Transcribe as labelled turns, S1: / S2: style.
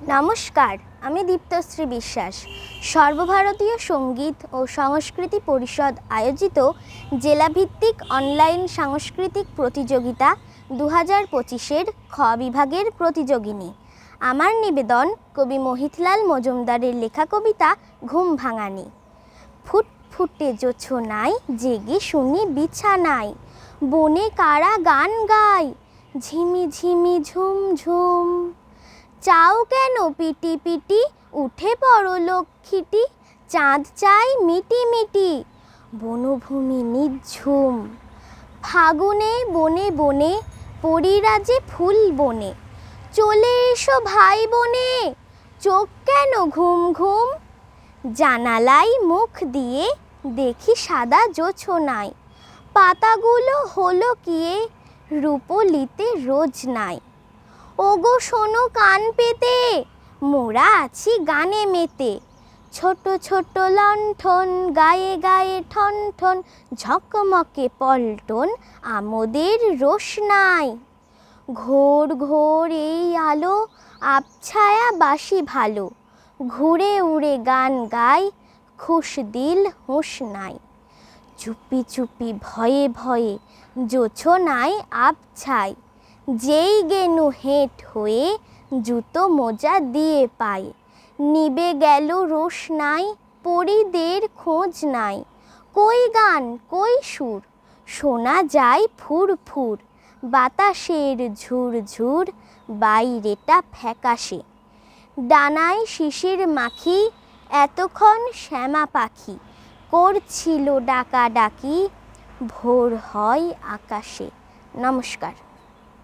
S1: নমস্কার, আমি দীপ্তশ্রী বিশ্বাস। সর্বভারতীয় সংগীত ও সংস্কৃতি পরিষদ আয়োজিত জেলাভিত্তিক অনলাইন সাংস্কৃতিক প্রতিযোগিতা দু হাজার পঁচিশের খ বিভাগের প্রতিযোগিনী। আমার নিবেদন কবি মোহিতলাল মজুমদারের লেখা কবিতা ঘুম ভাঙানি। ফুট ফুটফুটে জোছনাই জেগে শুনি বিছানায়। বনে কারা গান গায়? ঝিমি ঝিমি ঝুম ঝুম। চাও কেন পিটি পিটি? উঠে পড়ো লক্ষ্মীটি, চাঁদ চাই মিটি মিটি। বনভূমি নিঝুম, ফাগুনে বনে বনে, পরিরাজে ফুল বনে। চলে এসো ভাই বনে, চোখ কেন ঘুম ঘুম? জানালাই মুখ দিয়ে দেখি সাদা জোছনায়। পাতাগুলো হলো কিয়ে, রূপলিতে রোজ নাই। ওগো শোনো কান পেতে। মোরা আছি গানে মেতে। ছোট ছোট লণ্ঠন, গায়ে গায়ে ঠন ঠন, ঝকমকে পল্টন, আমোদের রোশনাই ঘোর ঘোর এই আলো, আবছায়া বাসি ভালো। ঘুরে উড়ে গান গায় খুশ দিল হুঁশ নাই। চুপি চুপি ভয়ে ভয়ে, জোছনায় আবছায়। যেই গেনু হেঁট হয়ে জুতো মোজা দিয়ে পায়। নিবে গেল রোষ নাই, পরিদের খোঁজ নাই। কই গান, কই সুর, শোনা যায় ফুর ফুর বাতাসের ঝুর ঝুর বাইরেটা ফ্যাকাশে। ডানায় শিশির মাখি, এতক্ষণ শ্যামা পাখি। করছিল ডাকাডাকি, ভোর হয় আকাশে। নমস্কার।